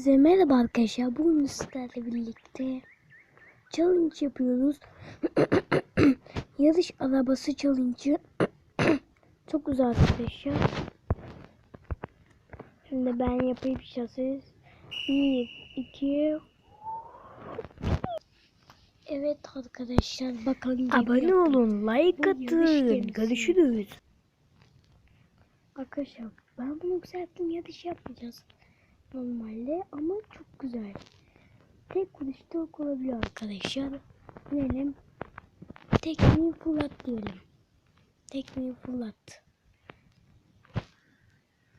Hepinize merhaba arkadaşlar. Bugün sizlerle birlikte challenge yapıyoruz. Yarış arabası challenge'ı. Çok güzel arkadaşlar. Şimdi ben yapayım şasiz. 1, 2, Evet arkadaşlar bakalım. Abone olun, like atın. Görüşürüz. Arkadaşlar ben bunu yükselttim yarış yapmayacağız normalde ama çok güzel. Tek kuruşta ok olabiliyor arkadaşlar. Diyelim tekmeyi fırlat diyelim. Tekmeyi fırlat.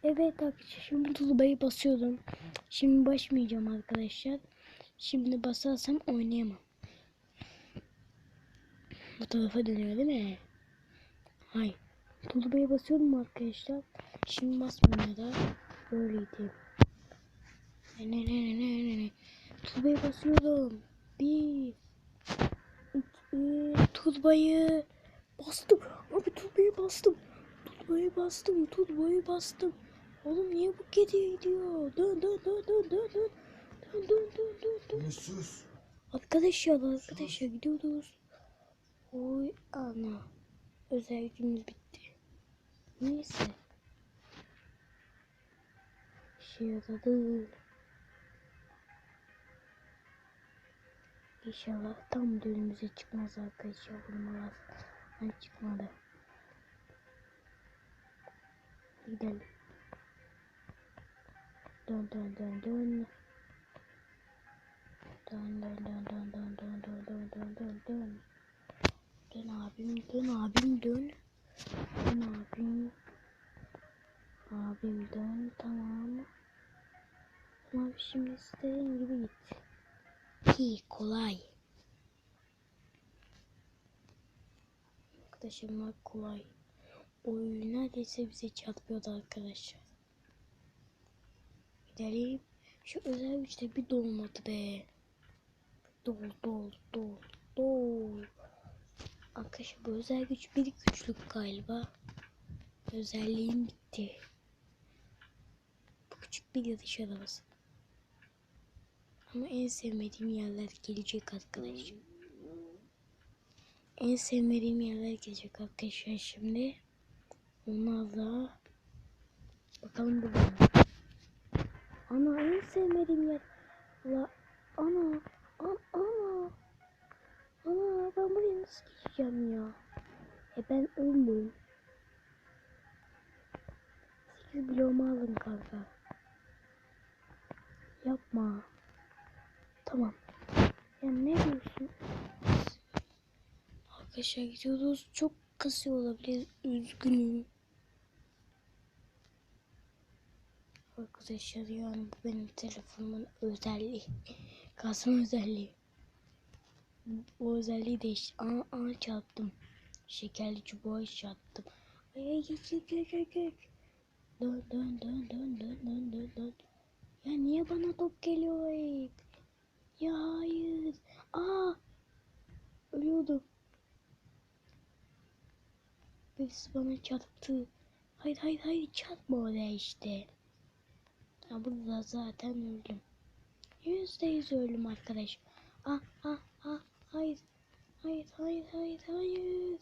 Evet arkadaşlar şimdi tuzbayı basıyorum. Şimdi basmayacağım arkadaşlar. Şimdi basarsam oynayamam. Bu tarafa dönüyor değil mi? Hayır. Tuzbayı basıyorum arkadaşlar. Şimdi basmıyor da böyleydi. Ne ne ne ne ne ne. Tuzbayı basıyorum. Bir. iki. Tuzbayı bastım. Abi tuzbayı bastım. Tuzbayı bastım. Tuzbayı bastım. Oğlum niye bu kedi gidiyor? Dön dön dön dön dön dön. Dön dön dön dön dön. Sus. Arkadaşlar arkadaşlar gidiyoruz. Oy ana. Özel gücümüz bitti. Neyse. Şey yaradı. İnşallah tam da önümüze çıkmaz arkadaşlar vurmalar. Hani çıkmadı. Gidelim. Dön dön dön dön. Dön dön dön dön dön dön dön dön dön dön dön. Dön abim dön abim dön. Dön abim. Abim dön tamam. Ama şimdi istediğin gibi git. İyi kolay. Arkadaşlar kolay. Oyun neredeyse bize çarpıyordu arkadaşlar. Gidelim. Şu özel güçte bir dolmadı be. Dol dol dol dol. Arkadaşlar bu özel güç bir güçlük galiba. Özelliğim bitti. Bu küçük bir yarış arabası. Ama en sevmediğim yerler gelecek arkadaşlar. En sevmediğim yerler gelecek arkadaşlar şimdi. Onlar da bakalım bu? Ana en sevmediğim yer. La ana An ana. Ana ben buraya nasıl geçeceğim ya? E ben öldüm. 8 bloğumu alın kanka. Yapma. Tamam. Ya ne diyorsun? Arkadaşlar gidiyoruz. Çok kasıyor olabilir. Üzgünüm. Arkadaşlar yani bu benim telefonumun özelliği. Kasım özelliği. O özelliği değişti. Aa, aa çarptım. Şekerli çubuğa çarptım. Ay ay geç geç geç geç dön dön dön dön dön dön. Ya niye bana top geliyor hep? Ya hayır. Aa. Ölüyordum. Birisi bana çarptı. Hayır hayır hayır çarpma oraya işte. Ya burada zaten öldüm. Yüzde yüz öldüm arkadaş. Ah ah ah hayır. Hayır hayır hayır hayır.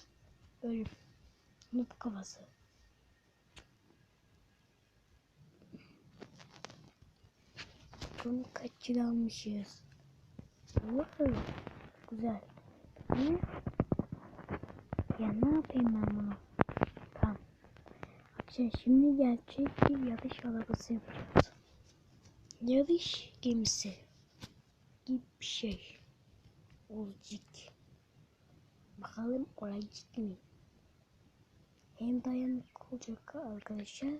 Ölüm. Noob kafası. Bunu kaç yıl almışız? Wow. Güzel. Ne? Ya ne yapayım ben bunu? Tamam. Arkadaşlar şimdi gerçek bir yarış arabası yapacağız. Yarış gemisi gibi bir şey olacak. Bakalım olacak mı? Hem dayanıklı olacak arkadaşlar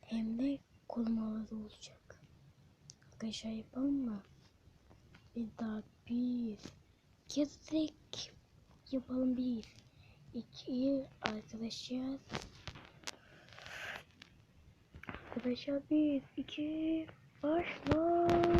hem de korumaları olacak. Arkadaşlar yapalım mı? Bir daha bir kestik yapalım bir iki arkadaşlar arkadaşlar bir iki başla